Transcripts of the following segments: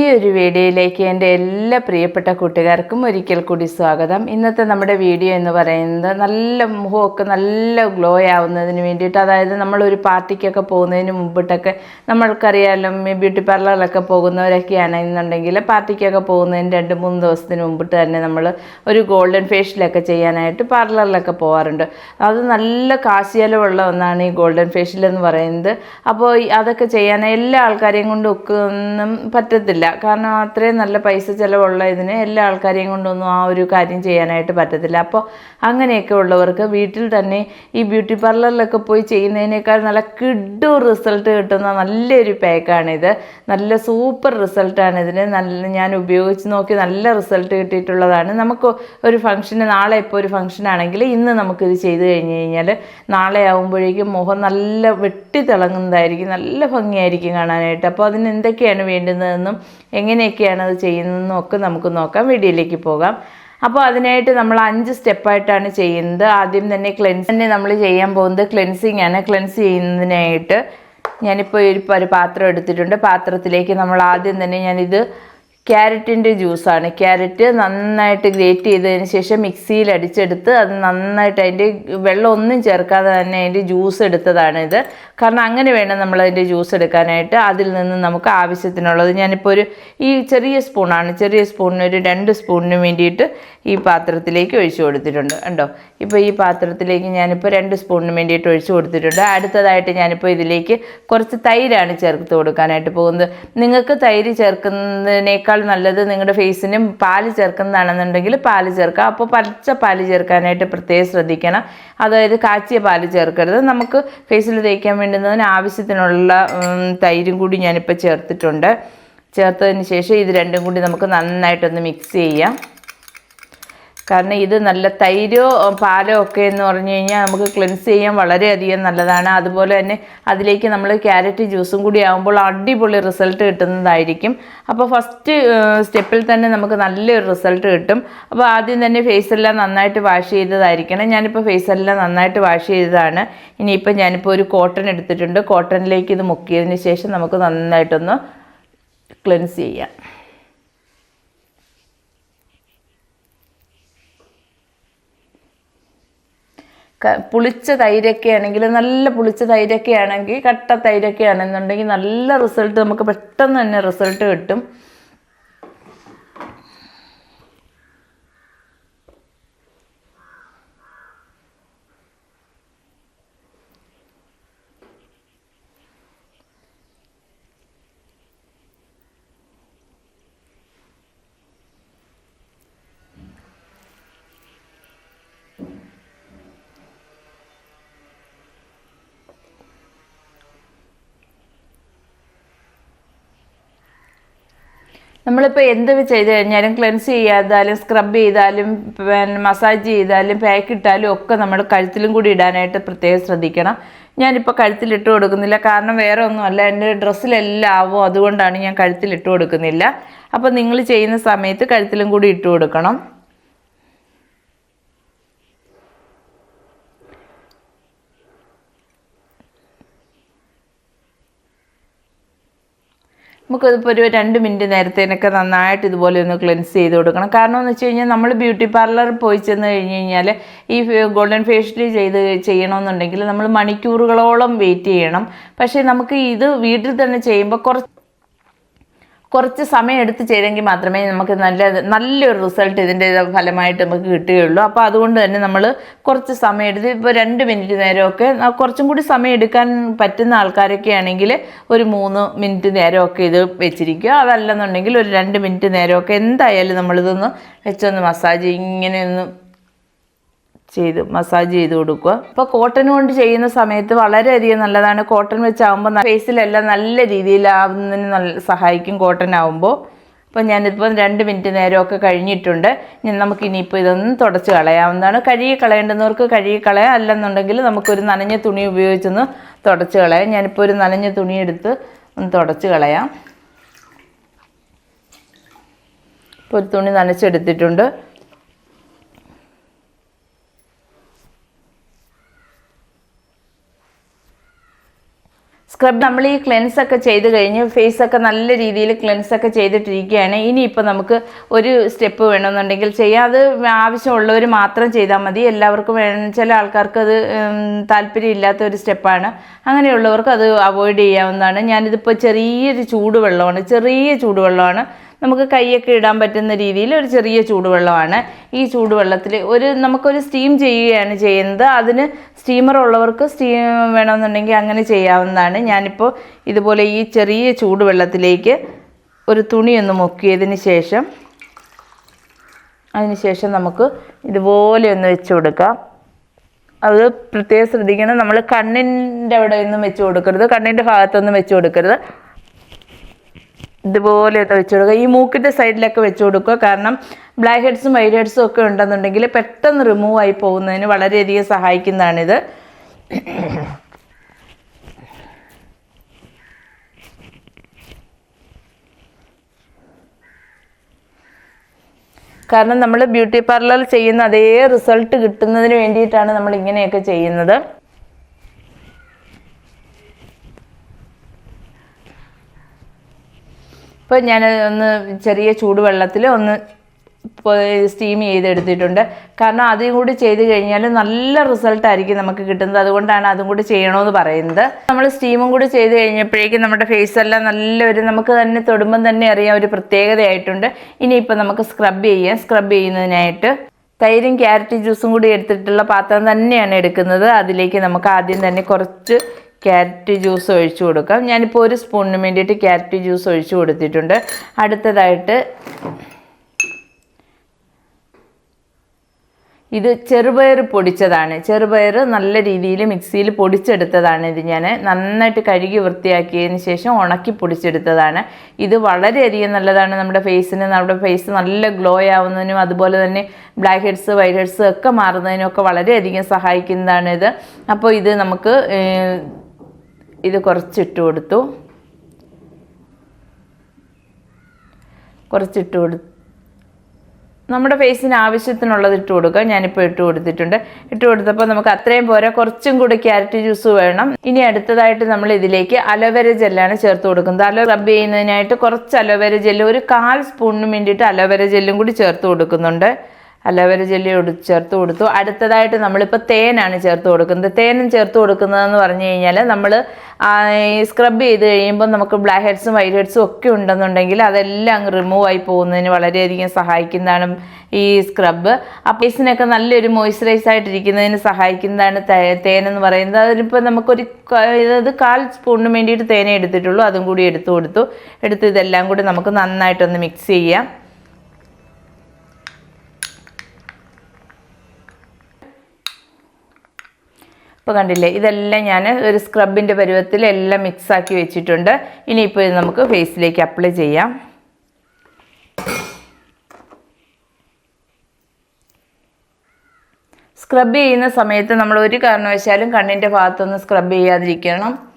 ഈ ഒരു വീഡിയോയിലേക്ക് എന്റെ എല്ലാ പ്രിയപ്പെട്ട കൂട്ടുകാർക്കും ഒരിക്കൽ കൂടി സ്വാഗതം. ഇന്നത്തെ നമ്മുടെ വീഡിയോ എന്ന് പറയുന്നത് നല്ല മുഖമൊക്കെ നല്ല ഗ്ലോ ആവുന്നതിന് വേണ്ടിയിട്ട് അതായത് നമ്മളൊരു പാർട്ടിക്കൊക്കെ പോകുന്നതിന് മുമ്പിട്ടൊക്കെ നമ്മൾക്കറിയാമല്ലോ ബ്യൂട്ടി പാർലറിലൊക്കെ പോകുന്നവരൊക്കെ ആണെന്നുണ്ടെങ്കിൽ പാർട്ടിക്കൊക്കെ പോകുന്നതിന് രണ്ട് മൂന്ന് ദിവസത്തിന് മുമ്പിട്ട് തന്നെ നമ്മൾ ഒരു ഗോൾഡൻ ഫേഷ്യലൊക്കെ ചെയ്യാനായിട്ട് പാർലറിലൊക്കെ പോകാറുണ്ട് അത് നല്ല കാശിയലമുള്ള ഒന്നാണ് ഈ ഗോൾഡൻ ഫേഷ്യൽ എന്ന് പറയുന്നത്. അപ്പോൾ അതൊക്കെ ചെയ്യാൻ എല്ലാ ആൾക്കാരെയും കൊണ്ട് ഒന്നും പറ്റത്തില്ല. കാരണം അത്രയും നല്ല പൈസ ചിലവുള്ള ഇതിന് എല്ലാ ആൾക്കാരെയും കൊണ്ടൊന്നും ആ ഒരു കാര്യം ചെയ്യാനായിട്ട് പറ്റത്തില്ല. അപ്പോൾ അങ്ങനെയൊക്കെ ഉള്ളവർക്ക് വീട്ടിൽ തന്നെ ഈ ബ്യൂട്ടി പാർലറിലൊക്കെ പോയി ചെയ്യുന്നതിനേക്കാൾ നല്ല കിഡു റിസൾട്ട് കിട്ടുന്ന നല്ലൊരു പാക്കാണിത്. നല്ല സൂപ്പർ റിസൾട്ടാണ് ഇതിന് നല്ല ഞാൻ ഉപയോഗിച്ച് നോക്കി നല്ല റിസൾട്ട് കിട്ടിയിട്ടുള്ളതാണ്. നമുക്ക് ഒരു ഫംഗ്ഷന് നാളെ ഇപ്പോൾ ഒരു ഫംഗ്ഷൻ ആണെങ്കിൽ ഇന്ന് നമുക്കിത് ചെയ്ത് കഴിഞ്ഞ് കഴിഞ്ഞാൽ നാളെ ആകുമ്പോഴേക്കും മുഖം നല്ല വെട്ടി തിളങ്ങുന്നതായിരിക്കും. നല്ല ഭംഗിയായിരിക്കും കാണാനായിട്ട്. അപ്പോൾ അതിന് എന്തൊക്കെയാണ് വേണ്ടുന്നതെന്നും എങ്ങനെയൊക്കെയാണ് അത് ചെയ്യുന്നതെന്നും ഒക്കെ നമുക്ക് നോക്കാം. വീഡിയോയിലേക്ക് പോകാം. അപ്പോൾ അതിനായിട്ട് നമ്മൾ അഞ്ച് സ്റ്റെപ്പായിട്ടാണ് ചെയ്യുന്നത്. ആദ്യം തന്നെ ക്ലെൻസ് തന്നെ നമ്മൾ ചെയ്യാൻ പോകുന്നത് ക്ലെൻസിങ് ആണ്. ക്ലെൻസ് ചെയ്യുന്നതിനായിട്ട് ഞാനിപ്പോൾ ഒരു ഒരു പാത്രം എടുത്തിട്ടുണ്ട്. പാത്രത്തിലേക്ക് നമ്മൾ ആദ്യം തന്നെ ഞാനിത് ക്യാരറ്റിന്റെ ജ്യൂസാണ്. ക്യാരറ്റ് നന്നായിട്ട് ഗ്രേറ്റ് ചെയ്തതിന് ശേഷം മിക്സിയിൽ അടിച്ചെടുത്ത് അത് നന്നായിട്ട് അതിന്റെ വെള്ളം ഒന്നും ചേർക്കാതെ തന്നെ അതിന്റെ ജ്യൂസ് എടുത്തതാണിത് കാരണം അങ്ങനെ വേണം നമ്മൾ അതിന്റെ ജ്യൂസ് എടുക്കാനായിട്ട് അതിൽ നിന്ന് നമുക്ക് ആവശ്യത്തിനുള്ളത്. ഞാനിപ്പോൾ ഒരു ഈ ചെറിയ സ്പൂണാണ്. ചെറിയ സ്പൂണിന് ഒരു രണ്ട് സ്പൂണിന് വേണ്ടിയിട്ട് ഈ പാത്രത്തിലേക്ക് ഒഴിച്ചു കൊടുത്തിട്ടുണ്ട്. കണ്ടോ? ഇപ്പോൾ ഈ പാത്രത്തിലേക്ക് ഞാനിപ്പോൾ രണ്ട് സ്പൂണിന് വേണ്ടിയിട്ട് ഒഴിച്ചു കൊടുത്തിട്ടുണ്ട്. അടുത്തതായിട്ട് ഞാനിപ്പോൾ ഇതിലേക്ക് കുറച്ച് തൈരാണ് ചേർത്ത് കൊടുക്കാനായിട്ട് പോകുന്നത്. നിങ്ങൾക്ക് തൈര് ചേർക്കുന്നതിനേക്കാൾ നല്ലത് നിങ്ങളുടെ ഫേസിനും പാൽ ചേർക്കുന്നതാണെന്നുണ്ടെങ്കിൽ പാൽ ചേർക്കുക. അപ്പോൾ പച്ച പാൽ ചേർക്കാനായിട്ട് പ്രത്യേകം ശ്രദ്ധിക്കണം. അതായത് കാച്ചിയ പാൽ ചേർക്കരുത്. നമുക്ക് ഫേസിൽ തേക്കാൻ വേണ്ടുന്നതിന് ആവശ്യത്തിനുള്ള തൈരും കൂടി ഞാനിപ്പോൾ ചേർത്തിട്ടുണ്ട്. ചേർത്തതിന് ശേഷം ഇത് രണ്ടും കൂടി നമുക്ക് നന്നായിട്ടൊന്ന് മിക്സ് ചെയ്യാം. കാരണം ഇത് നല്ല തൈരോ പാലോ ഒക്കെ എന്ന് പറഞ്ഞു കഴിഞ്ഞാൽ നമുക്ക് ക്ലെൻസ് ചെയ്യാൻ വളരെയധികം നല്ലതാണ്. അതുപോലെ തന്നെ അതിലേക്ക് നമ്മൾ ക്യാരറ്റ് ജ്യൂസും കൂടി ആകുമ്പോൾ അടിപൊളി റിസൾട്ട് കിട്ടുന്നതായിരിക്കും. അപ്പോൾ ഫസ്റ്റ് സ്റ്റെപ്പിൽ തന്നെ നമുക്ക് നല്ലൊരു റിസൾട്ട് കിട്ടും. അപ്പോൾ ആദ്യം തന്നെ ഫേസെല്ലാം നന്നായിട്ട് വാഷ് ചെയ്തതായിരിക്കണം. ഞാനിപ്പോൾ ഫേസെല്ലാം നന്നായിട്ട് വാഷ് ചെയ്തതാണ്. ഇനിയിപ്പോൾ ഞാനിപ്പോൾ ഒരു കോട്ടൺ എടുത്തിട്ടുണ്ട്. കോട്ടണിലേക്ക് ഇത് മുക്കിയതിന് ശേഷം നമുക്ക് നന്നായിട്ടൊന്ന് ക്ലെൻസ് ചെയ്യാം. പുളിച്ച തൈരൊക്കെ ആണെങ്കിൽ നല്ല പുളിച്ച തൈരൊക്കെ ആണെങ്കിൽ കട്ട തൈരൊക്കെ ആണെന്നുണ്ടെങ്കിൽ നല്ല റിസൾട്ട് നമുക്ക് പെട്ടെന്ന് തന്നെ റിസൾട്ട് കിട്ടും. നമ്മളിപ്പോൾ എന്ത് ചെയ്ത് കഴിഞ്ഞാലും ക്ലെൻസ് ചെയ്യാതാലും സ്ക്രബ് ചെയ്താലും പിന്നെ മസാജ് ചെയ്താലും പാക്ക് ഇട്ടാലും ഒക്കെ നമ്മൾ കഴുത്തിലും കൂടി ഇടാനായിട്ട് പ്രത്യേകം ശ്രദ്ധിക്കണം. ഞാനിപ്പോൾ കഴുത്തിലിട്ട് കൊടുക്കുന്നില്ല. കാരണം വേറെ ഒന്നുമല്ല എന്റെ ഡ്രസ്സിലെല്ലാം ആവും അതുകൊണ്ടാണ് ഞാൻ കഴുത്തിലിട്ട് കൊടുക്കുന്നില്ല. അപ്പോൾ നിങ്ങൾ ചെയ്യുന്ന സമയത്ത് കഴുത്തിലും കൂടി ഇട്ട് കൊടുക്കണം. നമുക്കതിപ്പോൾ ഒരു രണ്ട് മിനിറ്റ് നേരത്തേനൊക്കെ നന്നായിട്ട് ഇതുപോലെ ഒന്ന് ക്ലെൻസ് ചെയ്ത് കൊടുക്കണം. കാരണം എന്ന് വെച്ച് കഴിഞ്ഞാൽ നമ്മൾ ബ്യൂട്ടി പാർലറിൽ പോയി ചെന്ന് കഴിഞ്ഞ് കഴിഞ്ഞാൽ ഈ ഗോൾഡൻ ഫേഷ്യൽ ചെയ്ത് ചെയ്യണമെന്നുണ്ടെങ്കിൽ നമ്മൾ മണിക്കൂറുകളോളം വെയിറ്റ് ചെയ്യണം. പക്ഷേ നമുക്ക് ഇത് വീട്ടിൽ തന്നെ ചെയ്യുമ്പോൾ കുറച്ച് കുറച്ച് സമയം എടുത്ത് ചെയ്തെങ്കിൽ മാത്രമേ നമുക്ക് നല്ല നല്ലൊരു റിസൾട്ട് ഇതിന്റെ ഫലമായിട്ട് നമുക്ക് കിട്ടുകയുള്ളൂ. അപ്പോൾ അതുകൊണ്ട് തന്നെ നമ്മൾ കുറച്ച് സമയം എടുത്ത് ഇപ്പോൾ രണ്ട് മിനിറ്റ് നേരമൊക്കെ കുറച്ചും കൂടി സമയം എടുക്കാൻ പറ്റുന്ന ആൾക്കാരൊക്കെ ആണെങ്കിൽ ഒരു മൂന്ന് മിനിറ്റ് നേരമൊക്കെ ഇത് വെച്ചിരിക്കുക. അതല്ലെന്നുണ്ടെങ്കിൽ ഒരു രണ്ട് മിനിറ്റ് നേരമൊക്കെ എന്തായാലും നമ്മളിതൊന്ന് വെച്ചൊന്ന് മസാജ് ഇങ്ങനെ ഒന്ന് ചെയ്ത് മസാജ് ചെയ്ത് കൊടുക്കുക. ഇപ്പോൾ കോട്ടൺ കൊണ്ട് ചെയ്യുന്ന സമയത്ത് വളരെയധികം നല്ലതാണ്. കോട്ടൺ വെച്ചാകുമ്പോൾ ഫേസിലെല്ലാം നല്ല രീതിയിലാവുന്നതിന് നല്ല സഹായിക്കും കോട്ടൺ ആവുമ്പോൾ അപ്പോൾ ഞാനിപ്പോൾ രണ്ട് മിനിറ്റ് നേരമൊക്കെ കഴിഞ്ഞിട്ടുണ്ട്. ഇനി നമുക്ക് ഇനിയിപ്പോൾ ഇതൊന്ന് തുടച്ച് കളയാവുന്നതാണ്. കഴുകി കളയേണ്ടുന്നവർക്ക് കഴുകി കളയാം. അല്ലെന്നുണ്ടെങ്കിൽ നമുക്കൊരു നനഞ്ഞ തുണി ഉപയോഗിച്ചൊന്ന് തുടച്ച് കളയാം. ഞാനിപ്പോൾ ഒരു നനഞ്ഞ തുണി എടുത്ത് ഒന്ന് തുടച്ച് കളയാം. ഇപ്പോൾ ഒരു തുണി നനച്ചെടുത്തിട്ടുണ്ട്. സ്ക്രബ് നമ്മൾ ഈ ക്ലെൻസ് ഒക്കെ ചെയ്ത് കഴിഞ്ഞ് ഫേസ് ഒക്കെ നല്ല രീതിയിൽ ക്ലെൻസ് ഒക്കെ ചെയ്തിട്ടിരിക്കുകയാണ്. ഇനിയിപ്പോൾ നമുക്ക് ഒരു സ്റ്റെപ്പ് വേണമെന്നുണ്ടെങ്കിൽ ചെയ്യാം. അത് ആവശ്യമുള്ളവർ മാത്രം ചെയ്താൽ മതി. എല്ലാവർക്കും വേണം. ചില ആൾക്കാർക്ക് അത് താല്പര്യമില്ലാത്ത ഒരു സ്റ്റെപ്പാണ് അങ്ങനെയുള്ളവർക്ക് അത് അവോയ്ഡ് ചെയ്യാവുന്നതാണ്. ഞാനിതിപ്പോൾ ചെറിയൊരു ചൂടുവെള്ളമാണ്. ചെറിയ ചൂടുവെള്ളമാണ്. നമുക്ക് കൈയൊക്കെ ഇടാൻ പറ്റുന്ന രീതിയിൽ ഒരു ചെറിയ ചൂടുവെള്ളമാണ്. ഈ ചൂടുവെള്ളത്തിൽ ഒരു നമുക്കൊരു സ്റ്റീം ചെയ്യുകയാണ് ചെയ്യുന്നത്. അതിന് സ്റ്റീമർ ഉള്ളവർക്ക് സ്റ്റീം വേണമെന്നുണ്ടെങ്കിൽ അങ്ങനെ ചെയ്യാവുന്നതാണ്. ഞാനിപ്പോൾ ഇതുപോലെ ഈ ചെറിയ ചൂടുവെള്ളത്തിലേക്ക് ഒരു തുണിയൊന്ന് മുക്കിയതിന് ശേഷം അതിനുശേഷം നമുക്ക് ഇതുപോലെ ഒന്ന് വെച്ച് കൊടുക്കാം. അത് പ്രത്യേകം ശ്രദ്ധിക്കണം. നമ്മൾ കണ്ണിന്റെ അവിടെ ഒന്നും വെച്ച് കൊടുക്കരുത്. കണ്ണിന്റെ ഭാഗത്തൊന്നും വെച്ച് കൊടുക്കരുത്. ഇതുപോലെ ഒന്ന് കൊടുക്കുക. ഈ മൂക്കിന്റെ സൈഡിലൊക്കെ വെച്ച് കൊടുക്കുക. കാരണം ബ്ലാക്ക് ഹെഡ്സും വൈറ്റ് ഹെഡ്സും ഒക്കെ ഉണ്ടെന്നുണ്ടെങ്കിൽ പെട്ടെന്ന് റിമൂവ് ആയി പോകുന്നതിന് വളരെയധികം സഹായിക്കുന്നതാണിത്. കാരണം നമ്മൾ ബ്യൂട്ടി പാർലർ ചെയ്യുന്ന അതേ റിസൾട്ട് കിട്ടുന്നതിന് വേണ്ടിയിട്ടാണ് നമ്മൾ ഇങ്ങനെയൊക്കെ ചെയ്യുന്നത്. ഇപ്പോൾ ഞാൻ ഒന്ന് ചെറിയ ചൂടുവെള്ളത്തിൽ ഒന്ന് സ്റ്റീം ചെയ്തെടുത്തിട്ടുണ്ട്. കാരണം അതും കൂടി ചെയ്ത് കഴിഞ്ഞാൽ നല്ല റിസൾട്ടായിരിക്കും നമുക്ക് കിട്ടുന്നത്. അതുകൊണ്ടാണ് അതും കൂടി ചെയ്യണമെന്ന് പറയുന്നത്. നമ്മൾ സ്റ്റീമും കൂടി ചെയ്ത് കഴിഞ്ഞപ്പോഴേക്കും നമ്മുടെ ഫേസ് എല്ലാം നല്ലൊരു നമുക്ക് തന്നെ തൊടുമ്പം തന്നെ അറിയാം ഒരു പ്രത്യേകതയായിട്ടുണ്ട്. ഇനിയിപ്പോൾ നമുക്ക് സ്ക്രബ് ചെയ്യാം. സ്ക്രബ് ചെയ്യുന്നതിനായിട്ട് തൈരും ക്യാരറ്റ് ജ്യൂസും കൂടി എടുത്തിട്ടുള്ള പാത്രം തന്നെയാണ് എടുക്കുന്നത്. അതിലേക്ക് നമുക്ക് ആദ്യം തന്നെ കുറച്ച് ക്യാരറ്റ് ജ്യൂസ് ഒഴിച്ചു കൊടുക്കാം. ഞാനിപ്പോൾ ഒരു സ്പൂണിന് വേണ്ടിയിട്ട് ക്യാരറ്റ് ജ്യൂസ് ഒഴിച്ചു കൊടുത്തിട്ടുണ്ട്. അടുത്തതായിട്ട് ഇത് ചെറുപയർ പൊടിച്ചതാണ്. ചെറുപയർ നല്ല രീതിയിൽ മിക്സിയിൽ പൊടിച്ചെടുത്തതാണ് ഇത് ഞാൻ. നന്നായിട്ട് കഴുകി വൃത്തിയാക്കിയതിന് ശേഷം ഉണക്കി പൊടിച്ചെടുത്തതാണ്. ഇത് വളരെയധികം നല്ലതാണ് നമ്മുടെ ഫേസിന്. നമ്മുടെ ഫേസ് നല്ല ഗ്ലോ ആവുന്നതിനും അതുപോലെ തന്നെ ബ്ലാക്ക് ഹെഡ്സ് വൈറ്റ് ഹെഡ്സ് ഒക്കെ മാറുന്നതിനും ഒക്കെ വളരെയധികം സഹായിക്കുന്നതാണ് ഇത്. അപ്പോൾ ഇത് നമുക്ക് ഇത് കുറച്ചിട്ട് കൊടുത്തു. കുറച്ചിട്ട് കൊടുത്തു നമ്മുടെ ഫേസിന് ആവശ്യത്തിനുള്ളത് ഇട്ട് കൊടുക്കുക ഞാനിപ്പോൾ ഇട്ട് കൊടുത്തിട്ടുണ്ട്. ഇട്ട് കൊടുത്തപ്പോൾ നമുക്ക് അത്രയും പോരാ. കുറച്ചും കൂടി ക്യാരറ്റ് ജ്യൂസ് വേണം. ഇനി അടുത്തതായിട്ട് നമ്മൾ ഇതിലേക്ക് അലോവേര ജെല്ലാണ് ചേർത്ത് കൊടുക്കുന്നത്. അലോ റബ് ചെയ്യുന്നതിനായിട്ട് കുറച്ച് അലോവേര ജെല്ല് ഒരു കാൽ സ്പൂണിന് വേണ്ടിയിട്ട് അലോവേര ജെല്ലും കൂടി ചേർത്ത് കൊടുക്കുന്നുണ്ട്. അലോവേര ജെല്ലി ചേർത്ത് കൊടുത്തു. അടുത്തതായിട്ട് നമ്മളിപ്പോൾ തേനാണ് ചേർത്ത് കൊടുക്കുന്നത്. തേനും ചേർത്ത് കൊടുക്കുന്നതെന്ന് പറഞ്ഞു കഴിഞ്ഞാൽ നമ്മൾ സ്ക്രബ് ചെയ്ത് കഴിയുമ്പോൾ നമുക്ക് ബ്ലാക്ക് ഹെഡ്സും വൈറ്റ് ഹെഡ്സും ഒക്കെ ഉണ്ടെന്നുണ്ടെങ്കിൽ അതെല്ലാം അങ്ങ് റിമൂവ് ആയി പോകുന്നതിന് വളരെയധികം സഹായിക്കുന്നതാണ് ഈ സ്ക്രബ് ആ ഫേസിനൊക്കെ നല്ലൊരു മോയ്സ്ചറൈസ് ആയിട്ടിരിക്കുന്നതിന് സഹായിക്കുന്നതാണ് തേനെന്ന് പറയുന്നത്. അതിനിപ്പോൾ നമുക്കൊരു ഇത് കാൽ സ്പൂണിന് വേണ്ടിയിട്ട് തേനെ എടുത്തിട്ടുള്ളൂ. അതും കൂടി എടുത്തു കൊടുത്തു. എടുത്ത് ഇതെല്ലാം കൂടി നമുക്ക് നന്നായിട്ടൊന്ന് മിക്സ് ചെയ്യാം. ഇപ്പോൾ കണ്ടില്ലേ? ഇതെല്ലാം ഞാൻ ഒരു സ്ക്രബിന്റെ പരുവത്തിൽ എല്ലാം മിക്സാക്കി വെച്ചിട്ടുണ്ട്. ഇനിയിപ്പോൾ ഇത് നമുക്ക് ഫേസിലേക്ക് അപ്ലൈ ചെയ്യാം. സ്ക്രബ് ചെയ്യുന്ന സമയത്ത് നമ്മൾ ഒരു കാരണവശാലും കണ്ണിന്റെ ഭാഗത്തൊന്നും സ്ക്രബ് ചെയ്യാതിരിക്കണം.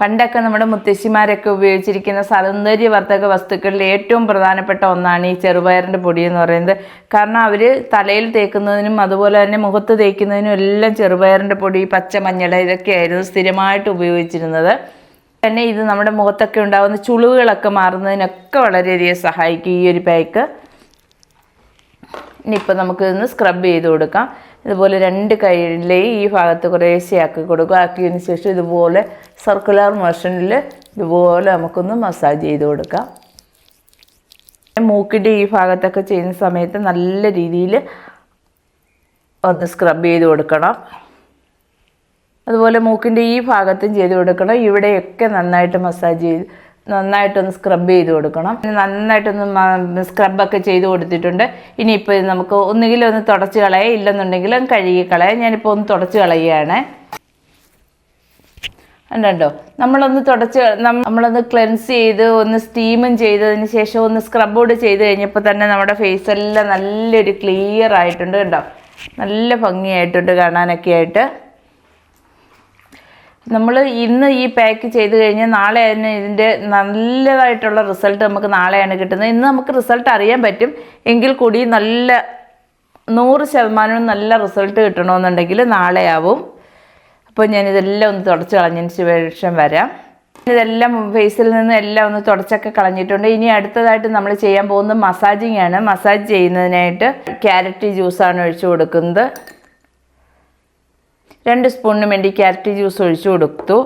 പണ്ടൊക്കെ നമ്മുടെ മുത്തശ്ശിമാരൊക്കെ ഉപയോഗിച്ചിരിക്കുന്ന സൗന്ദര്യവർദ്ധക വസ്തുക്കളിൽ ഏറ്റവും പ്രധാനപ്പെട്ട ഒന്നാണ് ഈ ചെറുപയറിന്റെ പൊടി എന്ന് പറയുന്നത്. കാരണം അവർ തലയിൽ തേക്കുന്നതിനും അതുപോലെ തന്നെ മുഖത്ത് തേക്കുന്നതിനും എല്ലാം ചെറുപയറിന്റെ പൊടി പച്ച മഞ്ഞൾ ഇതൊക്കെയായിരുന്നു സ്ഥിരമായിട്ട് ഉപയോഗിച്ചിരുന്നത്. തന്നെ ഇത് നമ്മുടെ മുഖത്തൊക്കെ ഉണ്ടാകുന്ന ചുളിവുകളൊക്കെ മാറുന്നതിനൊക്കെ വളരെയധികം സഹായിക്കും ഈ ഒരു പാക്ക്. ഇനിയിപ്പോൾ നമുക്ക് ഇന്ന് സ്ക്രബ് ചെയ്ത് കൊടുക്കാം. ഇതുപോലെ രണ്ട് കൈയിലെയും ഈ ഭാഗത്ത് കുറേശ്ശെ ആക്കി കൊടുക്കുക ആക്കിയതിന് ശേഷം ഇതുപോലെ സർക്കുലർ മോഷനിൽ ഇതുപോലെ നമുക്കൊന്ന് മസാജ് ചെയ്ത് കൊടുക്കാം. മൂക്കിന്റെ ഈ ഭാഗത്തൊക്കെ ചെയ്യുന്ന സമയത്ത് നല്ല രീതിയിൽ ഒന്ന് സ്ക്രബ് ചെയ്ത് കൊടുക്കണം. അതുപോലെ മൂക്കിന്റെ ഈ ഭാഗത്തും ചെയ്ത് കൊടുക്കണം. ഇവിടെയൊക്കെ നന്നായിട്ട് മസാജ് ചെയ്ത് നന്നായിട്ടൊന്ന് സ്ക്രബ് ചെയ്ത് കൊടുക്കണം. നന്നായിട്ടൊന്ന് സ്ക്രബൊക്കെ ചെയ്ത് കൊടുത്തിട്ടുണ്ട്. ഇനിയിപ്പോൾ നമുക്ക് ഒന്നുകിലും ഒന്ന് തുടച്ച് കളയാം ഇല്ലെന്നുണ്ടെങ്കിലും കഴുകി കളയാം ഞാനിപ്പോൾ ഒന്ന് തുടച്ച് കളയുകയാണ്. ഉണ്ടോ നമ്മളൊന്ന് തുടച്ച് നമ്മളൊന്ന് ക്ലെൻസ് ചെയ്ത് ഒന്ന് സ്റ്റീമും ചെയ്തതിന് ശേഷം ഒന്ന് സ്ക്രബ് കൂടി ചെയ്ത് കഴിഞ്ഞപ്പോൾ തന്നെ നമ്മുടെ ഫേസ് എല്ലാം നല്ലൊരു ക്ലിയർ ആയിട്ടുണ്ട് കേട്ടോ നല്ല ഭംഗിയായിട്ടുണ്ട് കാണാനൊക്കെ ആയിട്ട്. നമ്മൾ ഇന്ന് ഈ പാക്ക് ചെയ്ത് കഴിഞ്ഞാൽ നാളെ തന്നെ ഇതിന്റെ നല്ലതായിട്ടുള്ള റിസൾട്ട് നമുക്ക് നാളെയാണ് കിട്ടുന്നത്. ഇന്ന് നമുക്ക് റിസൾട്ട് അറിയാൻ പറ്റും. എങ്കിൽ കൂടി നല്ല നൂറ് ശതമാനവും നല്ല റിസൾട്ട് കിട്ടണമെന്നുണ്ടെങ്കിൽ നാളെയാവും. അപ്പോൾ ഞാനിതെല്ലാം ഒന്ന് തുടച്ച് കളഞ്ഞതിന് ശേഷം വരാം. ഇതെല്ലാം ഫേസിൽ നിന്ന് എല്ലാം ഒന്ന് തുടച്ചൊക്കെ കളഞ്ഞിട്ടുണ്ട്. ഇനി അടുത്തതായിട്ട് നമ്മൾ ചെയ്യാൻ പോകുന്നത് മസാജിങ് ആണ്. മസാജ് ചെയ്യുന്നതിനായിട്ട് ക്യാരറ്റ് ജ്യൂസാണ് ഒഴിച്ചു കൊടുക്കുന്നത്. രണ്ട് സ്പൂണിന് വേണ്ടി ക്യാരറ്റ് ജ്യൂസ് ഒഴിച്ചു കൊടുത്തു.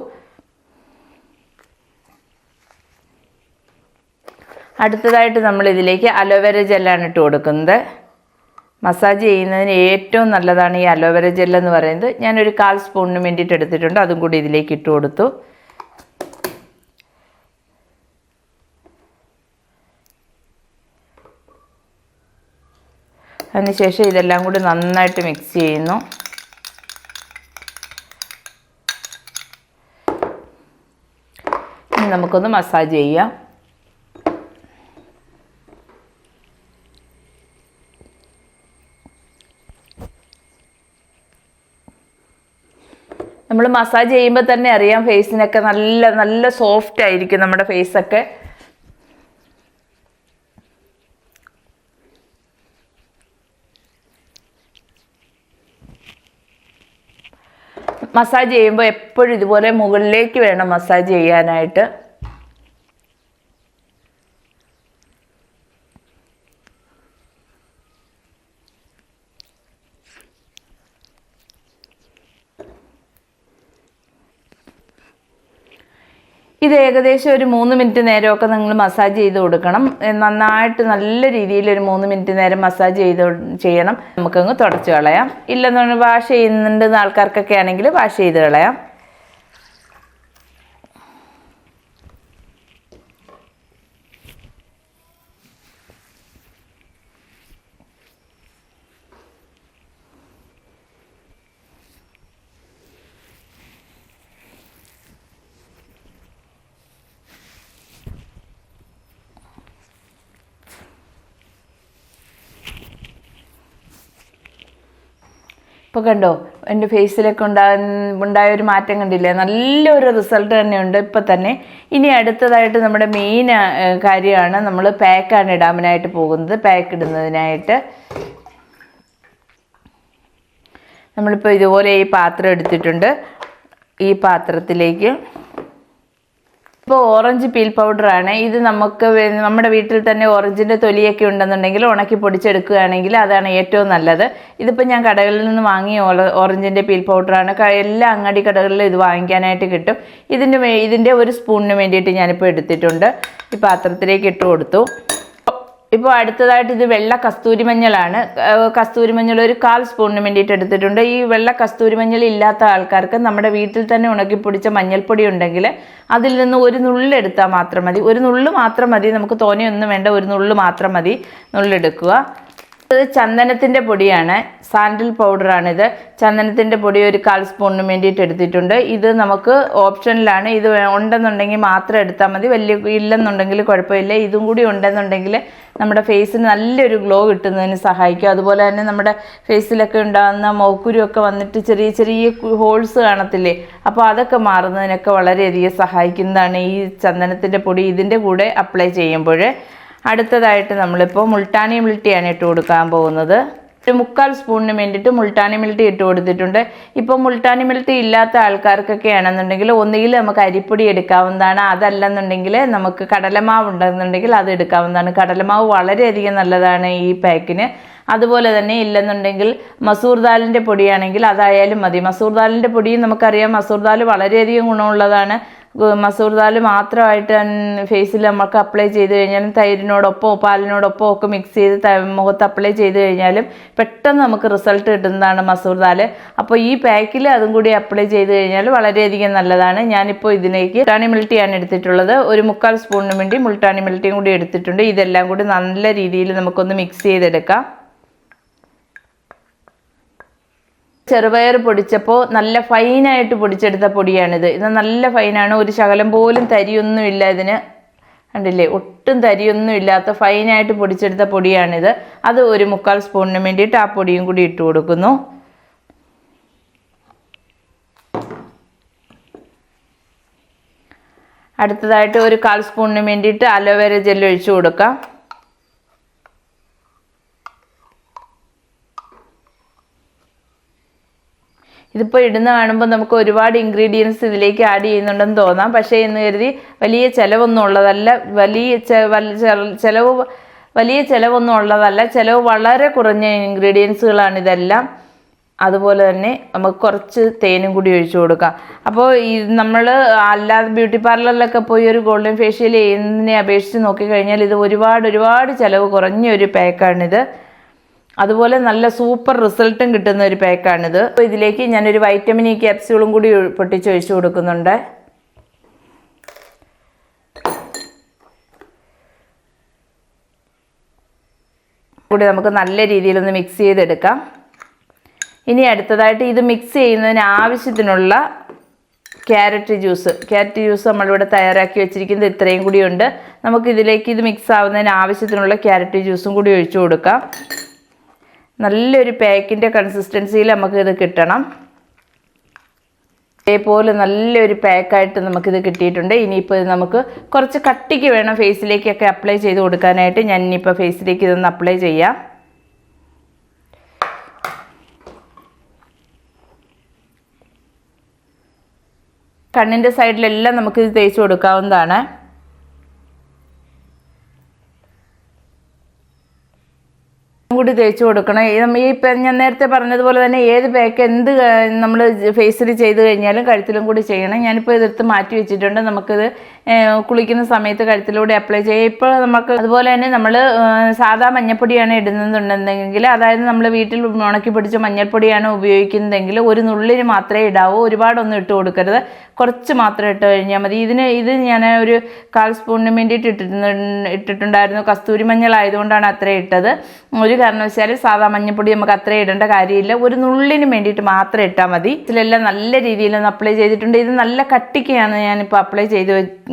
അടുത്തതായിട്ട് നമ്മൾ ഇതിലേക്ക് അലോവേര ജെല്ലാണ് ഇട്ട് കൊടുക്കുന്നത്. മസാജ് ചെയ്യുന്നതിന് ഏറ്റവും നല്ലതാണ് ഈ അലോവേര ജെൽ എന്ന് പറയുന്നത്. ഞാനൊരു കാൽ സ്പൂണിന് വേണ്ടിയിട്ട് എടുത്തിട്ടുണ്ട്. അതും കൂടി ഇതിലേക്ക് ഇട്ട് കൊടുത്തു. അതിനുശേഷം ഇതെല്ലാം കൂടി നന്നായിട്ട് മിക്സ് ചെയ്യുന്നു. നമുക്കൊന്ന് മസാജ് ചെയ്യാം. നമ്മൾ മസാജ് ചെയ്യുമ്പോൾ തന്നെ അറിയാം ഫേസിനൊക്കെ നല്ല നല്ല സോഫ്റ്റ് ആയിരിക്കും നമ്മുടെ ഫേസൊക്കെ മസാജ് ചെയ്യുമ്പോൾ എപ്പോഴും ഇതുപോലെ മുകളിലേക്ക് വേണം മസാജ് ചെയ്യാനായിട്ട്. ഇത് ഏകദേശം ഒരു മൂന്ന് മിനിറ്റ് നേരമൊക്കെ നിങ്ങൾ മസാജ് ചെയ്ത് കൊടുക്കണം. നന്നായിട്ട് നല്ല രീതിയിൽ ഒരു മൂന്ന് മിനിറ്റ് നേരം മസാജ് ചെയ്ത് ചെയ്യണം. നമുക്കങ്ങ് തുടച്ചു കളയാം. ഇല്ലെന്നുണ്ടെങ്കിൽ വാഷ് ചെയ്യുന്നുണ്ടെന്ന് ആൾക്കാർക്കൊക്കെ ആണെങ്കിൽ വാഷ് ചെയ്ത് കളയാം. ഇപ്പോൾ കണ്ടോ എന്റെ ഫേസിലൊക്കെ ഉണ്ടായ ഉണ്ടായ ഒരു മാറ്റം കണ്ടില്ലേ? നല്ലൊരു റിസൾട്ട് തന്നെയുണ്ട് ഇപ്പം തന്നെ. ഇനി അടുത്തതായിട്ട് നമ്മുടെ മെയിൻ കാര്യമാണ് നമ്മൾ പാക്കാണ് ഇടാമനായിട്ട് പോകുന്നത് പാക്ക് ഇടുന്നതിനായിട്ട്. നമ്മളിപ്പോൾ ഇതുപോലെ ഈ പാത്രം എടുത്തിട്ടുണ്ട്. ഈ പാത്രത്തിലേക്ക് ഇപ്പോൾ ഓറഞ്ച് പീൽ പൗഡറാണ്. ഇത് നമുക്ക് നമ്മുടെ വീട്ടിൽ തന്നെ ഓറഞ്ചിന്റെ തൊലിയൊക്കെ ഉണ്ടെന്നുണ്ടെങ്കിൽ ഉണക്കി പൊടിച്ചെടുക്കുകയാണെങ്കിൽ അതാണ് ഏറ്റവും നല്ലത്. ഇതിപ്പോൾ ഞാൻ കടകളിൽ നിന്ന് വാങ്ങിയ ഓറഞ്ചിന്റെ പീൽ പൗഡറാണ്. എല്ലാ അങ്ങാടി കടകളിലും ഇത് വാങ്ങിക്കാനായിട്ട് കിട്ടും. ഇതിന്റെ ഇതിന്റെ ഒരു സ്പൂണിന് വേണ്ടിയിട്ട് ഞാനിപ്പോൾ എടുത്തിട്ടുണ്ട്. ഈ പാത്രത്തിലേക്ക് ഇട്ട് കൊടുത്തു. ഇപ്പോൾ അടുത്തതായിട്ട് ഇത് വെള്ള കസ്തൂരി മഞ്ഞളാണ്. കസ്തൂരി മഞ്ഞൾ ഒരു കാൽ സ്പൂണിന് വേണ്ടിയിട്ട് എടുത്തിട്ടുണ്ട്. ഈ വെള്ള കസ്തൂരി മഞ്ഞൾ ഇല്ലാത്ത ആൾക്കാർക്ക് നമ്മുടെ വീട്ടിൽ തന്നെ ഉണക്കിപ്പൊടിച്ച മഞ്ഞൾപ്പൊടി ഉണ്ടെങ്കിൽ അതിൽ നിന്ന് ഒരു നുള്ളെടുത്താൽ മാത്രം മതി. ഒരു നുള്ള് മാത്രം മതി. നമുക്ക് തോനെയൊന്നും വേണ്ട. ഒരു നുള്ള് മാത്രം മതി. നുള്ളെടുക്കുക ഇത് ചന്ദനത്തിന്റെ പൊടിയാണ്. സാൻഡിൽ പൗഡറാണിത്. ചന്ദനത്തിന്റെ പൊടി ഒരു കാൽ സ്പൂണിന് വേണ്ടിയിട്ട് എടുത്തിട്ടുണ്ട്. ഇത് നമുക്ക് ഓപ്ഷനിലാണ്. ഇത് ഉണ്ടെന്നുണ്ടെങ്കിൽ മാത്രം എടുത്താൽ മതി. വലിയ ഇല്ലെന്നുണ്ടെങ്കിൽ കുഴപ്പമില്ല. ഇതും കൂടി ഉണ്ടെന്നുണ്ടെങ്കിൽ നമ്മുടെ ഫേസിന് നല്ലൊരു ഗ്ലോ കിട്ടുന്നതിന് സഹായിക്കും. അതുപോലെ തന്നെ നമ്മുടെ ഫേസിലൊക്കെ ഉണ്ടാകുന്ന മോക്കുരുമൊക്കെ വന്നിട്ട് ചെറിയ ചെറിയ ഹോൾസ് കാണത്തില്ലേ? അപ്പോൾ അതൊക്കെ മാറുന്നതിനൊക്കെ വളരെയധികം സഹായിക്കുന്നതാണ് ഈ ചന്ദനത്തിന്റെ പൊടി ഇതിന്റെ കൂടെ അപ്ലൈ ചെയ്യുമ്പോൾ. അടുത്തതായിട്ട് നമ്മളിപ്പോൾ മുൾട്ടാനി മിൽട്ടിയാണ് ഇട്ട് കൊടുക്കാൻ പോകുന്നത്. ഒരു മുക്കാൽ സ്പൂണിന് വേണ്ടിയിട്ട് മുൾട്ടാനി മിൽട്ടി ഇട്ട് കൊടുത്തിട്ടുണ്ട്. ഇപ്പോൾ മുൾട്ടാനി മിൽട്ടി ഇല്ലാത്ത ആൾക്കാർക്കൊക്കെ ആണെന്നുണ്ടെങ്കിൽ ഒന്നുകിൽ നമുക്ക് അരിപ്പൊടി എടുക്കാവുന്നതാണ് അതല്ലെന്നുണ്ടെങ്കിൽ നമുക്ക് കടലമാവ് ഉണ്ടെന്നുണ്ടെങ്കിൽ അത് എടുക്കാവുന്നതാണ്. കടലമാവ് വളരെയധികം നല്ലതാണ് ഈ പാക്കിന്. അതുപോലെ തന്നെ ഇല്ലെന്നുണ്ടെങ്കിൽ മസൂർ ദാലിന്റെ പൊടിയാണെങ്കിൽ അതായാലും മതി. മസൂർ ദാലിന്റെ പൊടിയും നമുക്കറിയാം മസൂർ ദാൽ വളരെയധികം ഗുണമുള്ളതാണ്. മസൂർ ദാൽ മാത്രമായിട്ട് ഫേസിൽ നമുക്ക് അപ്ലൈ ചെയ്ത് കഴിഞ്ഞാലും തൈരിനോടൊപ്പം പാലിനോടൊപ്പം ഒക്കെ മിക്സ് ചെയ്ത് മുഖത്ത് അപ്ലൈ ചെയ്ത് കഴിഞ്ഞാലും പെട്ടെന്ന് നമുക്ക് റിസൾട്ട് കിട്ടുന്നതാണ് മസൂർ ദാൽ അപ്പോൾ ഈ പാക്കിൽ അതും കൂടി അപ്ലൈ ചെയ്ത് കഴിഞ്ഞാൽ വളരെയധികം നല്ലതാണ്. ഞാനിപ്പോൾ ഇതിലേക്ക് മുൾട്ടാണി മിൽട്ടിയാണ് എടുത്തിട്ടുള്ളത്. ഒരു മുക്കാൽ സ്പൂണിന് വേണ്ടി മുൾട്ടാണി മിൽട്ടിയും കൂടി എടുത്തിട്ടുണ്ട്. ഇതെല്ലാം കൂടി നല്ല രീതിയിൽ നമുക്കൊന്ന് മിക്സ് ചെയ്തെടുക്കാം. ചെറുപയർ പൊടിച്ചപ്പോൾ നല്ല ഫൈനായിട്ട് പൊടിച്ചെടുത്ത പൊടിയാണിത്. ഇത് നല്ല ഫൈനാണ് ഒരു ശകലം പോലും തരിയൊന്നും ഇല്ല ഇതിന്. കണ്ടില്ലേ? ഒട്ടും തരിയൊന്നും ഇല്ലാത്ത ഫൈനായിട്ട് പൊടിച്ചെടുത്ത പൊടിയാണിത്. അത് ഒരു മുക്കാൽ സ്പൂണിന് വേണ്ടിയിട്ട് ആ പൊടിയും കൂടി ഇട്ട് കൊടുക്കുന്നു. അടുത്തതായിട്ട് ഒരു കാൽ സ്പൂണിന് വേണ്ടിയിട്ട് അലോവേര ജെൽ ഒഴിച്ചു കൊടുക്കാം. ഇതിപ്പോൾ ഇടുന്ന കാണുമ്പോൾ നമുക്ക് ഒരുപാട് ഇൻഗ്രീഡിയൻസ് ഇതിലേക്ക് ആഡ് ചെയ്യുന്നുണ്ടെന്ന് തോന്നാം. പക്ഷേ എന്ന് കരുതി വലിയ ചിലവൊന്നും ഉള്ളതല്ല. വലിയ ചിലവ് വലിയ ചിലവൊന്നും ഉള്ളതല്ല. ചിലവ് വളരെ കുറഞ്ഞ ഇൻഗ്രീഡിയൻസുകളാണ് ഇതെല്ലാം. അതുപോലെ തന്നെ നമുക്ക് കുറച്ച് തേനും കൂടി ഒഴിച്ചു കൊടുക്കാം. അപ്പോൾ ഈ നമ്മൾ അല്ലാതെ ബ്യൂട്ടി പാർലറിലൊക്കെ പോയി ഒരു ഗോൾഡൻ ഫേഷ്യൽ ചെയ്യുന്നതിനെ അപേക്ഷിച്ച് നോക്കിക്കഴിഞ്ഞാൽ ഇത് ഒരുപാട് ഒരുപാട് ചിലവ് കുറഞ്ഞ ഒരു പാക്കാണിത് അതുപോലെ നല്ല സൂപ്പർ റിസൾട്ടും കിട്ടുന്ന ഒരു പാക്കാണിത്. അപ്പോൾ ഇതിലേക്ക് ഞാനൊരു വൈറ്റമിൻ ഇ ക്യാപ്സ്യൂളും കൂടി പൊട്ടിച്ച് ഒഴിച്ചു കൊടുക്കുന്നുണ്ട്. കൂടി നമുക്ക് നല്ല രീതിയിലൊന്ന് മിക്സ് ചെയ്തെടുക്കാം. ഇനി അടുത്തതായിട്ട് ഇത് മിക്സ് ചെയ്യുന്നതിന് ആവശ്യത്തിനുള്ള ക്യാരറ്റ് ജ്യൂസ്. ക്യാരറ്റ് ജ്യൂസ് നമ്മളിവിടെ തയ്യാറാക്കി വെച്ചിരിക്കുന്നത് ഇത്രയും കൂടിയുണ്ട് നമുക്ക് ഇതിലേക്ക് ഇത് മിക്സ് ആവുന്നതിന് ആവശ്യത്തിനുള്ള ക്യാരറ്റ് ജ്യൂസും കൂടി ഒഴിച്ചു കൊടുക്കാം. നല്ലൊരു പാക്കിന്റെ കൺസിസ്റ്റൻസിയിൽ നമുക്ക് ഇത് കിട്ടണം. ഇതേപോലെ നല്ലൊരു പാക്കായിട്ട് നമുക്കിത് കിട്ടിയിട്ടുണ്ട്. ഇനിയിപ്പോൾ ഇത് നമുക്ക് കുറച്ച് കട്ടിക്ക് വേണം ഫേസിലേക്കൊക്കെ അപ്ലൈ ചെയ്ത് കൊടുക്കാനായിട്ട്. ഞാൻ ഇനിയിപ്പോൾ ഫേസിലേക്ക് ഇതൊന്ന് അപ്ലൈ ചെയ്യാം. കണ്ണിന്റെ സൈഡിലെല്ലാം നമുക്കിത് തേച്ച് കൊടുക്കാവുന്നതാണ്. കൂടി തേച്ച് കൊടുക്കണം. ഈ ഞാൻ നേരത്തെ പറഞ്ഞതുപോലെ തന്നെ ഏത് പാക്ക് എന്ത് നമ്മൾ ഫേസിൽ ചെയ്ത് കഴിഞ്ഞാലും കഴുത്തിലും കൂടി ചെയ്യണം. ഞാനിപ്പോൾ ഇതെടുത്ത് മാറ്റി വെച്ചിട്ടുണ്ട്. നമുക്കിത് കുളിക്കുന്ന സമയത്ത് കഴുത്തിലൂടെ അപ്ലൈ ചെയ്യാം. ഇപ്പോൾ നമുക്ക് അതുപോലെ തന്നെ നമ്മൾ സാധാ മഞ്ഞപ്പൊടിയാണ് ഇടുന്നതെന്നുണ്ടെങ്കിൽ അതായത് നമ്മൾ വീട്ടിൽ ഉണക്കി പിടിച്ച മഞ്ഞൾപ്പൊടിയാണ് ഉപയോഗിക്കുന്നതെങ്കിൽ ഒരു നുള്ളിന് മാത്രമേ ഇടാവൂ. ഒരുപാടൊന്നും ഇട്ട് കൊടുക്കരുത്. കുറച്ച് മാത്രം ഇട്ട് കഴിഞ്ഞാൽ മതി. ഇതിന് ഇത് ഞാൻ ഒരു കാൽ സ്പൂണിന് വേണ്ടിയിട്ട് ഇട്ടിട്ടുണ്ടായിരുന്നു. കസ്തൂരി മഞ്ഞൾ ആയതുകൊണ്ടാണ് അത്ര ഇട്ടത്. ഒരു കാരണവശാലും സാധാ മഞ്ഞപ്പൊടി നമുക്ക് അത്ര ഇടേണ്ട കാര്യമില്ല. ഒരു നുള്ളിന് വേണ്ടിയിട്ട് മാത്രം ഇട്ടാൽ മതി. ഇതിലെല്ലാം നല്ല രീതിയിൽ ഒന്ന് അപ്ലൈ ചെയ്തിട്ടുണ്ട്. ഇത് നല്ല കട്ടിക്കാണ് ഞാനിപ്പോൾ അപ്ലൈ ചെയ്ത്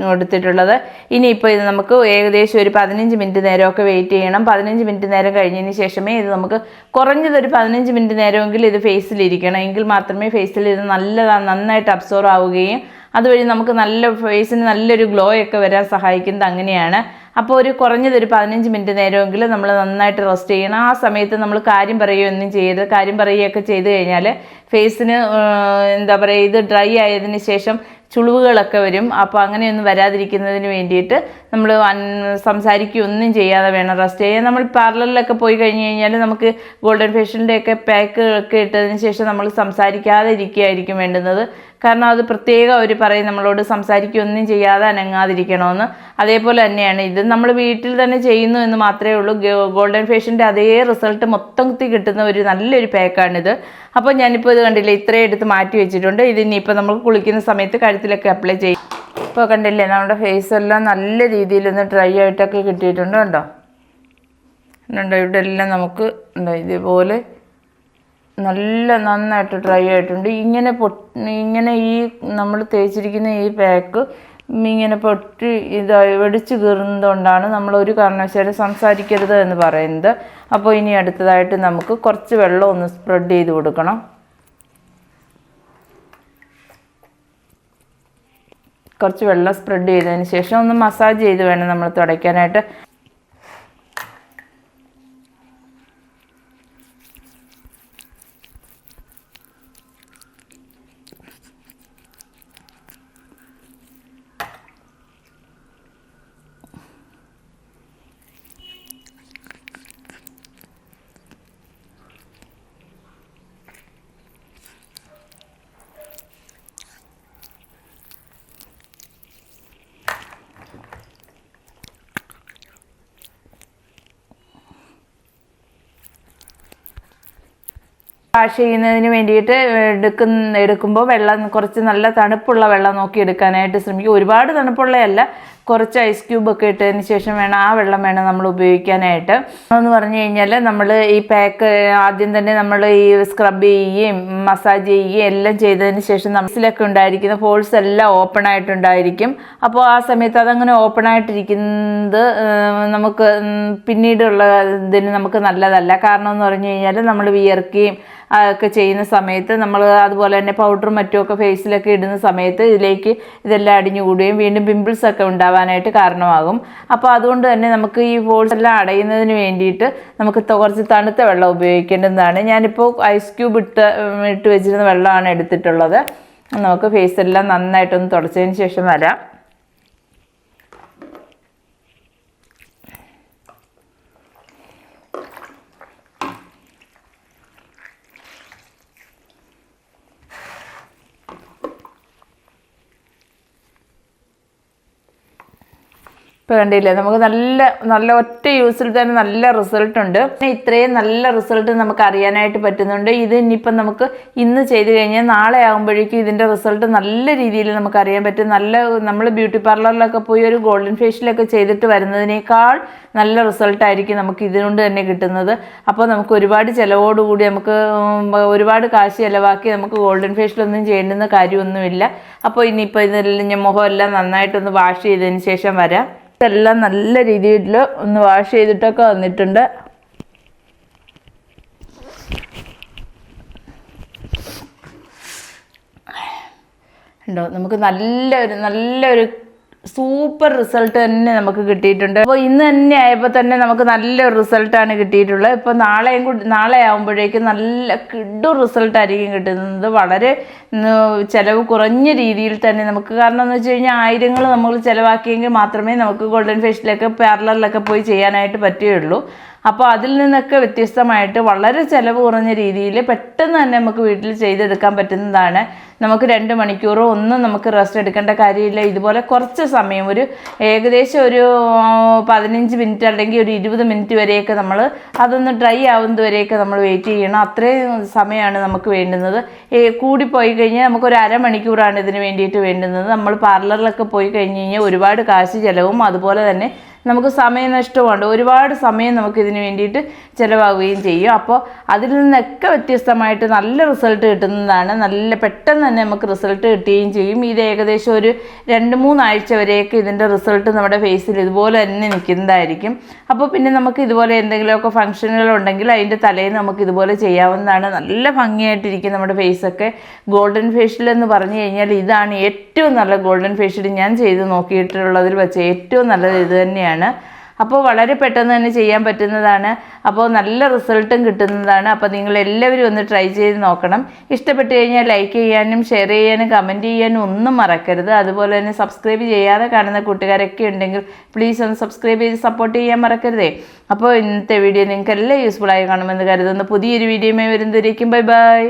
കൊടുത്തിട്ടുള്ളത്. ഇനിയിപ്പോൾ ഇത് നമുക്ക് ഏകദേശം ഒരു പതിനഞ്ച് മിനിറ്റ് നേരമൊക്കെ വെയിറ്റ് ചെയ്യണം. പതിനഞ്ച് മിനിറ്റ് നേരം കഴിഞ്ഞതിന് ശേഷമേ ഇത് നമുക്ക് കുറഞ്ഞത് ഒരു പതിനഞ്ച് മിനിറ്റ് നേരമെങ്കിലും ഇത് ഫേസിലിരിക്കണം എങ്കിൽ മാത്രമേ ഫേസിൽ ഇത് നല്ലതാണ് നന്നായിട്ട് അബ്സോർവ് ആവുകയും അതുവഴി നമുക്ക് നല്ല ഫേസിന് നല്ലൊരു ഗ്ലോ ഒക്കെ വരാൻ സഹായിക്കുന്നത് അങ്ങനെയാണ്. അപ്പോൾ ഒരു കുറഞ്ഞതൊരു പതിനഞ്ച് മിനിറ്റ് നേരമെങ്കിലും നമ്മൾ നന്നായിട്ട് റെസ്റ്റ് ചെയ്യണം. ആ സമയത്ത് നമ്മൾ കാര്യം പറയുകയൊന്നും ചെയ്യരുത്. കാര്യം പറയുകയൊക്കെ ചെയ്ത് കഴിഞ്ഞാൽ ഫേസിന് എന്താ പറയുക ഇത് ഡ്രൈ ആയതിന് ശേഷം ചുളിവുകളൊക്കെ വരും. അപ്പോൾ അങ്ങനെയൊന്നും വരാതിരിക്കുന്നതിന് വേണ്ടിയിട്ട് നമ്മൾ സംസാരിക്കുകയൊന്നും ചെയ്യാതെ വേണം റെസ്റ്റ് ചെയ്യാൻ. നമ്മൾ പാർലറിലൊക്കെ പോയി കഴിഞ്ഞ് കഴിഞ്ഞാൽ നമുക്ക് ഗോൾഡൻ ഫേഷ്യലിന്റെ ഒക്കെ പാക്ക് ഒക്കെ ഇട്ടതിന് ശേഷം നമ്മൾ സംസാരിക്കാതെ ഇരിക്കുകയായിരിക്കും വേണ്ടുന്നത്. കാരണം അത് പ്രത്യേകം അവർ പറയും നമ്മളോട് സംസാരിക്കുകയൊന്നും ചെയ്യാതെ അനങ്ങാതിരിക്കണമെന്ന് അതേപോലെ തന്നെയാണ്. ഇത് നമ്മൾ വീട്ടിൽ തന്നെ ചെയ്യുന്നു എന്ന് മാത്രമേ ഉള്ളൂ. ഗോൾഡൻ ഫേഷ്യന്റെ അതേ റിസൾട്ട് മൊത്തത്തിൽ കിട്ടുന്ന ഒരു നല്ലൊരു പാക്കാണിത്. അപ്പോൾ ഞാനിപ്പോൾ ഇത് കണ്ടില്ല ഇത്രയും എടുത്ത് മാറ്റി വെച്ചിട്ടുണ്ട്. ഇത് ഇനിയിപ്പോൾ നമ്മൾ കുളിക്കുന്ന സമയത്ത് കഴുത്തിലൊക്കെ അപ്ലൈ ചെയ്യും. ഇപ്പോൾ കണ്ടില്ലേ നമ്മുടെ ഫേസ് എല്ലാം നല്ല രീതിയിലൊന്ന് ഡ്രൈ ആയിട്ടൊക്കെ കിട്ടിയിട്ടുണ്ട് കണ്ടോ? ഇവിടെ എല്ലാം നമുക്ക് ഇതേപോലെ നല്ല നന്നായിട്ട് ഡ്രൈ ആയിട്ടുണ്ട്. ഇങ്ങനെ പൊട്ട് ഇങ്ങനെ ഈ നമ്മൾ തേച്ചിരിക്കുന്ന ഈ പാക്ക് ഇങ്ങനെ പൊട്ടി ഇതായി വെടിച്ച് കീറുന്നതുകൊണ്ടാണ് നമ്മൾ ഒരു കാരണവശാലും സംസാരിക്കരുത് എന്ന് പറയുന്നത്. അപ്പോൾ ഇനി അടുത്തതായിട്ട് നമുക്ക് കുറച്ച് വെള്ളം ഒന്ന് സ്പ്രെഡ് ചെയ്ത് കൊടുക്കണം. കുറച്ച് വെള്ളം സ്പ്രെഡ് ചെയ്തതിന് ശേഷം ഒന്ന് മസാജ് ചെയ്ത് വേണം നമ്മൾ തുടയ്ക്കാനായിട്ട്. വാഷ് ചെയ്യുന്നതിന് വേണ്ടിയിട്ട് എടുക്കുന്ന എടുക്കുമ്പോൾ വെള്ളം കുറച്ച് നല്ല തണുപ്പുള്ള വെള്ളം നോക്കി എടുക്കാനായിട്ട് ശ്രമിക്കുക ഒരുപാട് തണുപ്പുള്ളതല്ല കുറച്ച് ഐസ് ക്യൂബ് ഒക്കെ ഇട്ടതിന് ശേഷം വേണം ആ വെള്ളം വേണം നമ്മൾ ഉപയോഗിക്കാനായിട്ട്. എന്ന് പറഞ്ഞു കഴിഞ്ഞാൽ നമ്മൾ ഈ പാക്ക് ആദ്യം തന്നെ നമ്മൾ ഈ സ്ക്രബ് ചെയ്യുകയും മസാജ് ചെയ്യുകയും എല്ലാം ചെയ്തതിന് ശേഷം നമ്മസിലൊക്കെ ഉണ്ടായിരിക്കുന്ന ഫോൾസ് എല്ലാം ഓപ്പൺ ആയിട്ടുണ്ടായിരിക്കും. അപ്പോൾ ആ സമയത്ത് അതങ്ങനെ ഓപ്പൺ ആയിട്ടിരിക്കുന്നത് നമുക്ക് പിന്നീടുള്ള ഇതിന് നമുക്ക് നല്ലതല്ല. കാരണം എന്ന് പറഞ്ഞു കഴിഞ്ഞാൽ നമ്മൾ വിയർക്കുകയും ഒക്കെ ചെയ്യുന്ന സമയത്ത് നമ്മൾ അതുപോലെ തന്നെ പൗഡറും മറ്റുമൊക്കെ ഫേസിലൊക്കെ ഇടുന്ന സമയത്ത് ഇതിലേക്ക് ഇതെല്ലാം അടിഞ്ഞുകൂടുകയും വീണ്ടും പിമ്പിൾസ് ഒക്കെ ഉണ്ടാവാനായിട്ട് കാരണമാകും. അപ്പോൾ അതുകൊണ്ട് തന്നെ നമുക്ക് ഈ ഫോൾസ് എല്ലാം അടയുന്നതിന് വേണ്ടിയിട്ട് നമുക്ക് കുറച്ച് തണുത്ത വെള്ളം ഉപയോഗിക്കേണ്ടതാണ്. ഞാനിപ്പോൾ ഐസ് ക്യൂബ് ഇട്ട് ഇട്ട് വെച്ചിരുന്ന വെള്ളമാണ് എടുത്തിട്ടുള്ളത്. നമുക്ക് ഫേസ് എല്ലാം നന്നായിട്ടൊന്ന് തുടച്ചതിന് ശേഷം വരാം. ഇപ്പോൾ കണ്ടില്ലേ നമുക്ക് നല്ല നല്ല ഒറ്റ യൂസിൽ തന്നെ നല്ല റിസൾട്ട് ഉണ്ട്. പിന്നെ ഇത്രയും നല്ല റിസൾട്ട് നമുക്ക് അറിയാനായിട്ട് പറ്റുന്നുണ്ട്. ഇത് ഇനിയിപ്പം നമുക്ക് ഇന്ന് ചെയ്ത് കഴിഞ്ഞാൽ നാളെ ആകുമ്പോഴേക്കും ഇതിന്റെ റിസൾട്ട് നല്ല രീതിയിൽ നമുക്ക് അറിയാൻ പറ്റും. നല്ല നമ്മൾ ബ്യൂട്ടി പാർലറിലൊക്കെ പോയി ഒരു ഗോൾഡൻ ഫേഷ്യലൊക്കെ ചെയ്തിട്ട് വരുന്നതിനേക്കാൾ നല്ല റിസൾട്ടായിരിക്കും നമുക്ക് ഇതുകൊണ്ട് തന്നെ കിട്ടുന്നത്. അപ്പോൾ നമുക്ക് ഒരുപാട് ചിലവോടുകൂടി നമുക്ക് ഒരുപാട് കാശ് ചിലവാക്കി നമുക്ക് ഗോൾഡൻ ഫേഷ്യലൊന്നും ചെയ്യേണ്ടുന്ന കാര്യമൊന്നുമില്ല. അപ്പോൾ ഇനിയിപ്പോൾ ഇതെല്ലാം മുഖമെല്ലാം നന്നായിട്ടൊന്ന് വാഷ് ചെയ്തതിന് ശേഷം വരാം. ഇതെല്ലാം നല്ല രീതിയിൽ ഒന്ന് വാഷ് ചെയ്തിട്ടൊക്കെ വന്നിട്ടുണ്ട്. ഉണ്ടോ? നമുക്ക് നല്ലൊരു നല്ലൊരു സൂപ്പർ റിസൾട്ട് തന്നെ നമുക്ക് കിട്ടിയിട്ടുണ്ട്. അപ്പോൾ ഇന്ന് തന്നെ ആയപ്പോൾ തന്നെ നമുക്ക് നല്ലൊരു റിസൾട്ടാണ് കിട്ടിയിട്ടുള്ളത്. ഇപ്പോൾ നാളെയും കൂടി നാളെ ആകുമ്പോഴേക്കും നല്ല കിഡു റിസൾട്ടായിരിക്കും കിട്ടുന്നത്. വളരെ ചിലവ് കുറഞ്ഞ രീതിയിൽ തന്നെ നമുക്ക് കാരണം എന്ന് വെച്ച് കഴിഞ്ഞാൽ ആയിരങ്ങൾ നമ്മൾ ചിലവാക്കിയെങ്കിൽ മാത്രമേ നമുക്ക് ഗോൾഡൻ ഫേഷ്യലൊക്കെ പാർലറിലൊക്കെ പോയി ചെയ്യാനായിട്ട് പറ്റുകയുള്ളൂ. അപ്പോൾ അതിൽ നിന്നൊക്കെ വ്യത്യസ്തമായിട്ട് വളരെ ചിലവ് കുറഞ്ഞ രീതിയിൽ പെട്ടെന്ന് തന്നെ നമുക്ക് വീട്ടിൽ ചെയ്തെടുക്കാൻ പറ്റുന്നതാണ്. നമുക്ക് രണ്ട് മണിക്കൂറോ ഒന്നും നമുക്ക് റെസ്റ്റ് എടുക്കേണ്ട കാര്യമില്ല. ഇതുപോലെ കുറച്ച് സമയം ഒരു ഏകദേശം ഒരു പതിനഞ്ച് മിനിറ്റ് അല്ലെങ്കിൽ ഒരു ഇരുപത് മിനിറ്റ് വരെയൊക്കെ നമ്മൾ അതൊന്ന് ഡ്രൈ ആവുന്നത് വരെയൊക്കെ നമ്മൾ വെയിറ്റ് ചെയ്യണം. അത്രയും സമയമാണ് നമുക്ക് വേണ്ടുന്നത്. കൂടിപ്പോയി കഴിഞ്ഞാൽ നമുക്ക് ഒരു അരമണിക്കൂറാണ് ഇതിന് വേണ്ടിയിട്ട് വേണ്ടുന്നത്. നമ്മൾ പാർലറിലൊക്കെ പോയി കഴിഞ്ഞ് കഴിഞ്ഞാൽ ഒരുപാട് കാശ് ചിലവും അതുപോലെ തന്നെ നമുക്ക് സമയനഷ്ടമുണ്ട് ഒരുപാട് സമയം നമുക്ക് ഇതിന് വേണ്ടിയിട്ട് ചിലവാകുകയും ചെയ്യും. അപ്പോൾ അതിൽ നിന്നൊക്കെ വ്യത്യസ്തമായിട്ട് നല്ല റിസൾട്ട് കിട്ടുന്നതാണ്. നല്ല പെട്ടെന്ന് തന്നെ നമുക്ക് റിസൾട്ട് കിട്ടുകയും ചെയ്യും. ഇത് ഏകദേശം ഒരു രണ്ട് മൂന്നാഴ്ച വരെയൊക്കെ ഇതിന്റെ റിസൾട്ട് നമ്മുടെ ഫേസിൽ ഇതുപോലെ തന്നെ നിൽക്കുന്നതായിരിക്കും. അപ്പോൾ പിന്നെ നമുക്ക് ഇതുപോലെ എന്തെങ്കിലുമൊക്കെ ഫംഗ്ഷനുകൾ ഉണ്ടെങ്കിൽ അതിന്റെ തലേന്ന് നമുക്ക് ഇതുപോലെ ചെയ്യാവുന്നതാണ്. നല്ല ഭംഗിയായിട്ടിരിക്കും നമ്മുടെ ഫേസൊക്കെ. ഗോൾഡൻ ഫേഷ്യൽ എന്ന് പറഞ്ഞു കഴിഞ്ഞാൽ ഇതാണ് ഏറ്റവും നല്ല ഗോൾഡൻ ഫേഷ്യൽ ഞാൻ ചെയ്ത് നോക്കിയിട്ടുള്ളതിൽ വെച്ച് ഏറ്റവും നല്ലത് ഇത് തന്നെയാണ്. അപ്പോൾ വളരെ പെട്ടെന്ന് തന്നെ ചെയ്യാൻ പറ്റുന്നതാണ്. അപ്പോൾ നല്ല റിസൾട്ടും കിട്ടുന്നതാണ്. അപ്പോൾ നിങ്ങൾ എല്ലാവരും ഒന്ന് ട്രൈ ചെയ്ത് നോക്കണം. ഇഷ്ടപ്പെട്ട് കഴിഞ്ഞാൽ ലൈക്ക് ചെയ്യാനും ഷെയർ ചെയ്യാനും കമന്റ് ചെയ്യാനും ഒന്നും മറക്കരുത്. അതുപോലെ തന്നെ സബ്സ്ക്രൈബ് ചെയ്യാതെ കാണുന്ന കൂട്ടുകാരൊക്കെ ഉണ്ടെങ്കിൽ പ്ലീസ് ഒന്ന് സബ്സ്ക്രൈബ് ചെയ്ത് സപ്പോർട്ട് ചെയ്യാൻ മറക്കരുതേ. അപ്പോൾ ഇന്നത്തെ വീഡിയോ നിങ്ങൾക്ക് എല്ലാം യൂസ്ഫുൾ ആയി കാണുമെന്ന് കരുതുന്നു. പുതിയൊരു വീഡിയോയുമായി വരുന്നതിരിക്കും ബൈ ബൈ.